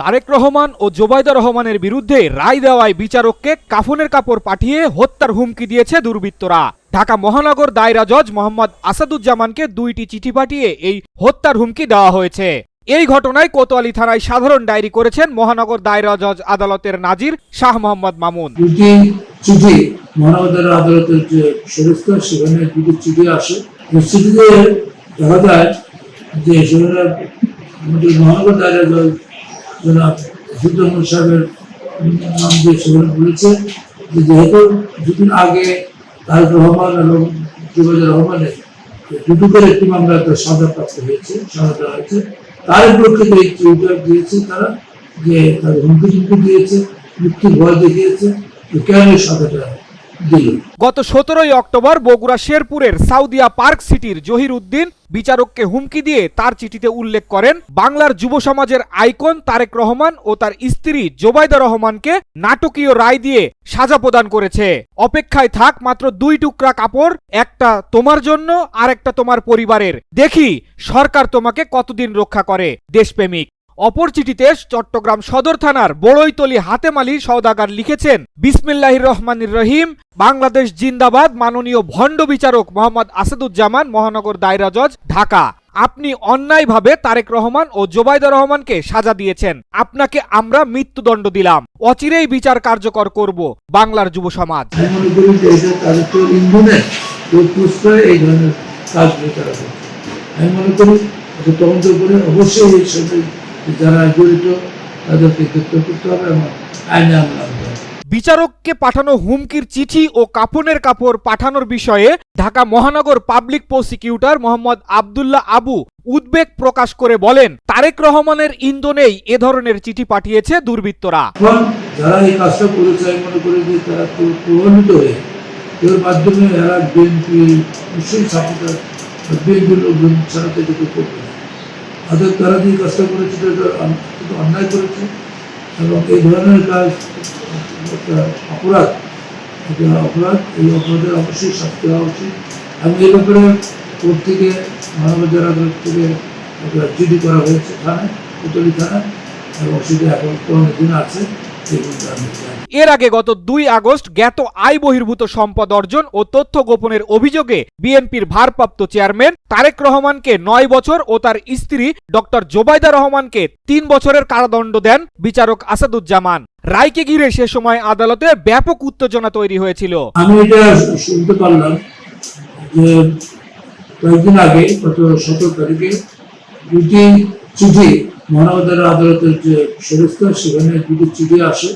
তারেক রহমান ও জোবাইদা রহমানের বিরুদ্ধে রায় দেওয়ায় বিচারককে কাফনের কাপড় পাঠিয়ে হত্যার হুমকি দিয়েছে দুর্বৃত্তরা। ঢাকা মহানগর দায়রা জজ মোহাম্মদ আসাদুজ্জামানকে দুইটি চিঠি পাঠিয়ে এই হত্যার হুমকি দেওয়া হয়েছে। এই ঘটনায় কোতোয়ালি থানায় সাধারণ ডায়েরি করেছেন মহানগর দায়রা জজ আদালতের নাজির শাহ মোহাম্মদ মামুন। দুটি চিঠি মহানগর আদালতের যে সেখানে দুটি চিঠি আসে। চিঠিতে দেখা যায় যে মহানগর দায়রা জজ দুদিন আগে তারেক রহমান এবং রহমানের দুটো করে একটি মামলাতে সাজা প্রাপ্ত হয়েছে সাজা দেওয়া হয়েছে, তার চিঠিটা দিয়েছে তারা, যে তাদের হুমকি হুমকি দিয়েছে ভয় দেখিয়েছে কেন এই সাজাটা গত সতেরোই অক্টোবর বগুড়া শেরপুরের সাউদিয়া পার্ক সিটির জহির উদ্দিন বিচারককে হুমকি দিয়ে তার চিঠিতে উল্লেখ করেন, বাংলার যুব সমাজের আইকন তারেক রহমান ও তার স্ত্রী জোবাইদা রহমানকে নাটকীয় রায় দিয়ে সাজা প্রদান করেছে। অপেক্ষায় থাক মাত্র দুই টুকরা কাপড়, একটা তোমার জন্য আর একটা তোমার পরিবারের। দেখি সরকার তোমাকে কতদিন রক্ষা করে, দেশপ্রেমিক। অপর চিঠিতে চট্টগ্রাম সদর থানার বড়ইতলি হাতেমালি সওদাগার লিখেছেন, বিসমিল্লাহির রহমানির রহিম, বাংলাদেশ জিন্দাবাদ, মাননীয় ভণ্ড বিচারক মোহাম্মদ আসাদুজ্জামান, মহানগর দায়রা জজ, ঢাকা। আপনি অন্যায়ভাবে তারেক রহমান ও জোবাইদা রহমানকে সাজা দিয়েছেন। আপনাকে আমরা মৃত্যুদণ্ড দিলাম। অচিরেই বিচার কার্যকর করব বাংলার যুব সমাজ। আমি মনে করি তদন্ত করে অবশ্যই যারা জড়িত তাদেরকে গ্রেপ্তার করতে হবে এবং আইনে আমলা আনতে হবে। বিচারককে পাঠানো হুমকির চিঠি ও কাপনের কাপড় পাঠানোর বিষয়ে ঢাকা মহানগর পাবলিক প্রসিকিউটর মোহাম্মদ আবদুল্লাহ আবু উদ্বেগ প্রকাশ করে বলেন তারেক রহমানের ইন্ধনেই এ ধরনের চিঠি পাঠিয়েছে দুর্বৃত্তরা। যারা এই কাজটা করেছে আমি মনে করি যে তারা প্রভাবিত হয়ে এর মাধ্যমে এরা বিএনপি নিশ্চয়ই সাপোর্টার লোকজন ছাড়া করবে অর্থাৎ তারা যে কাজটা করেছে কিন্তু অন্যায় করেছে। এবং এই ধরনের কাজ, একটা অপরাধ এটা অপরাধ, এই অপরাধের অবশ্যই শাস্তি হওয়া উচিত। এবং এই ব্যাপারে কোর্ট থেকে মানবাধিকার আদালত থেকে একটা জিডি করা হয়েছে থানায় কুতলি থানায়, এবং সেটা এখন কোনো দিন আছে। এর আগে গত দুই আগস্ট জ্ঞাত আয় বহির্ভূত সম্পদ অর্জন ও তথ্য গোপনের অভিযোগে বিএনপির ভারপ্রাপ্ত চেয়ারম্যান তারেক রহমানকে নয় বছর ও তার স্ত্রী ডক্টর জোবাইদা রহমানকে তিন বছরের কারাদণ্ড দেন বিচারক আসাদুজ্জামান। রায়কে ঘিরে সে সময় আদালতে ব্যাপক উত্তেজনা তৈরি হয়েছিল। আমি এটা শুনতে পারলাম যে কয়েকদিন আগে, গত সতেরো তারিখে দুটি চিঠি মহানগর আদালতের যে সেখানে দুটি চিঠি আসে।